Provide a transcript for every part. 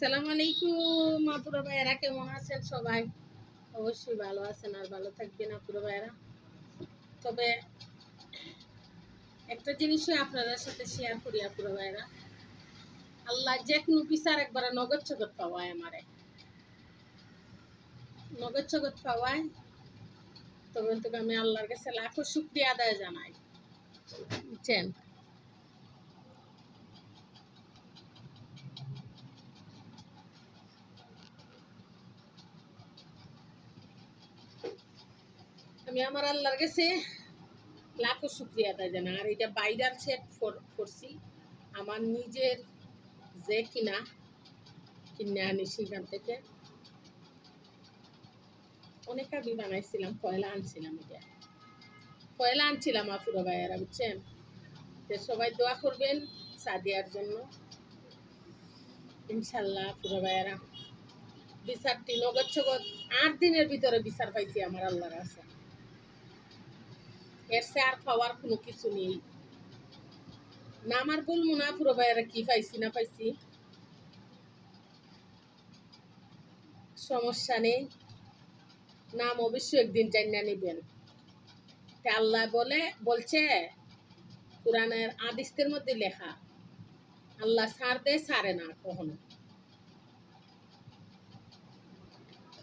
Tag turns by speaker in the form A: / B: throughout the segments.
A: আসসালামু আলাইকুম, আপুরা ভাইয়েরা, কেমন আছেন সবাই? অবশ্যই ভালো আছেন আর ভালো থাকবেন আপুরা ভাইয়েরা। তবে একটা জিনিসই আপনাদের সাথে শেয়ার করি আপুরা ভাইয়েরা। আল্লাহ যে কোনো বিচার একবার নগদ চগত পাওয়ায় আমারে। নগদ চগত পাওয়ায়, তবে তোকে আমি আল্লাহর কাছে লাখো শুক্রিয়া আদায় জানাই। বুঝছেন? আমি আমার আল্লাহর কাছে লাখো শুক্রিয়া আদায় জানাই। আর এটা বাইরার সেট করছি। আমার নিজের যে কিনা, কিনে আনি সেখান থেকে। অনেক আগে বানাইছিলাম পয়লা আনছিলাম এটা। পয়লা আনছিলাম, আপুরা ভাইয়ারা, বুঝছেন? তো সবাই দোয়া করবেন সাদিয়ার জন্য। ইনশাল্লাহ পুরো ভাইয়ারা। বিচারটি নগদ ছগদ আট দিনের ভিতরে বিচার পাইছি আমার আল্লাহর আছে এর আর পাওয়ার কোনো কিছু নেই। না আমার বলব না পুরো ভাইয়ারা কি পাইছি, না পাইছি। সমস্যা নেই। নাম অবশ্যই একদিন জানিয়ে নেবেন। আল্লাহ বলে, বলছে, কোরআনের আদিস্তের মধ্যে লেখা, আল্লাহ সার দেয়, সারে না কখনো।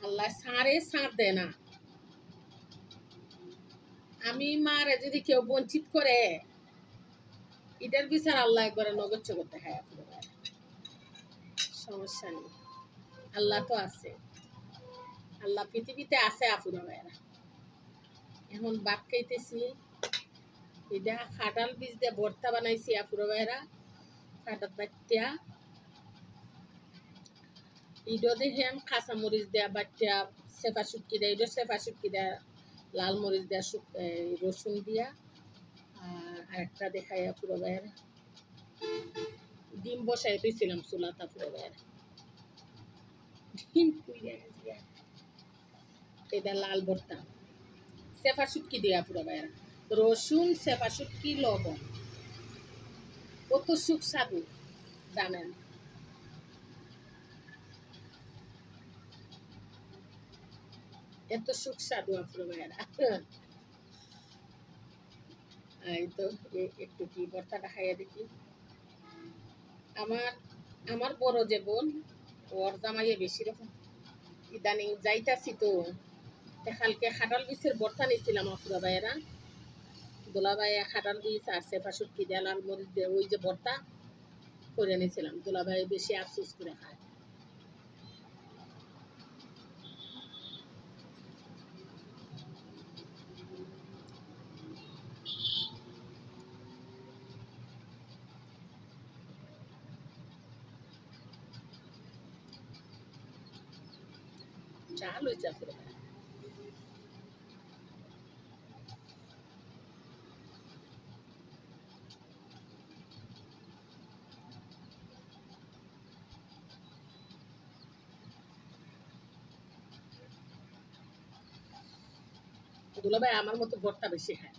A: আল্লাহ সারে, সার দেয় না। আমি মারে যদি কেউ বঞ্চিত করে, এটার বিচার আল্লাহ একবারে নগদ চগত দেখায় আপনার সমস্যা নেই। আল্লাহ তো আছে। আল্লাহ পৃথিবীতে আছে আপুরা ভাইরা এখন বাদ খাইতেছি, এটা খাটাল বীজ দিয়ে ভর্তা বানাইছি আপুরা ভাইরা খাটার বাচ্চা ইডো দেখেন কাঁচা মরিচ দেয়া বাচ্চা সেফা শুটকি দেয় ইডো সেফা শুটকি দেয়া লাল মরিচ এই রসুন দিয়া, আর একটা দেখাইয়া পুরো ভাইয়েরা ডিম বসাই দিয়েছিলাম চুলাতা পুরো ভাইয়েরা ডিম গেছে এটা লাল ভর্তা। সেফা শুটকি দিয়া পুরো ভাইয়েরা রসুন সেফা শুটকি, লবণ। কত সুস্বাদু জানেন? এত সুস্বাদু আপুর ভাইয়েরা এই তো একটু কি ভর্তাটা খাইয়া দেখি। আমার আমার বড় যে বোন, ওর জামাইয়ে বেশি রকম। ইদানিং যাইতাছি তো কালকে খাটাল বীজের ভর্তা নিয়েছিলাম আপুরা ভাইয়েরা। দোলাভাইয়ে খাটাল বীজ আর সেফা শুটকি দিয়ে লাল মরিচ ওই যে ভর্তা করে নিয়েছিলাম দোলাভাই বেশি আফসোস করে খায়। আপুরা ভাইয়া। দুলাভাই আমার মতো ভর্তা বেশি খায়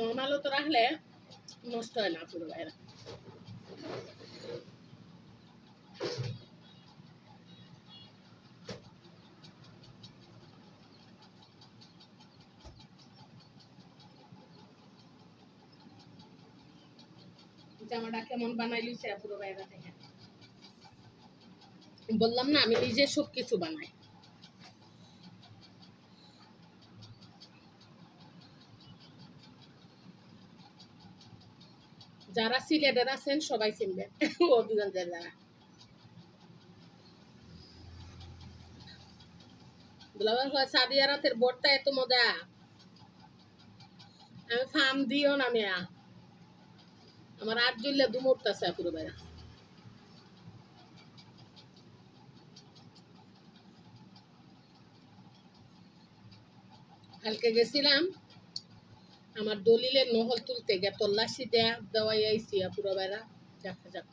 A: নর্মালও তো রাখলে নষ্ট হয় না পুরো বাইরে জামাটা কেমন বানাইলি সে পুরো থেকে বললাম না, আমি নিজে সব কিছু বানাই। যারা সিলেটের আছেন, সবাই চিনবেন অভিগঞ্জের যারা। রাতের এত মজা। আমি ফার্ম দিও না মেয়া। আমার আট জুল্লে দু মুহূর্ত পুরো বেড়া কালকে গেছিলাম আমার দলিলের নহল তুলতে গে তল্লাশি দেয়া দেওয়াই আইসি পুরো বেড়া দেখা যাক।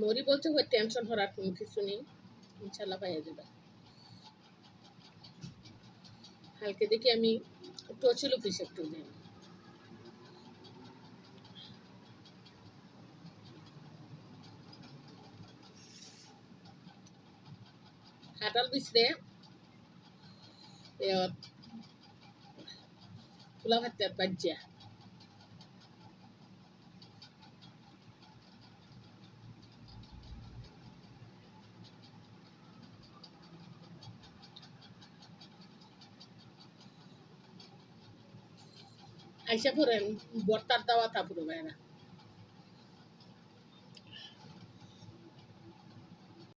A: মরি বলছে ওই টেনশন করার কোনো কিছু নেই। ইনশাল্লাহ পাইয়া যাবে। কালকে দেখি আমি টচিল অফিসে একটু যাই। কাটাল বিচরে খোলা ভাত বাজ্যা আইসা পড়েন বর্তার দাওয়া তা পুরো ভাইরা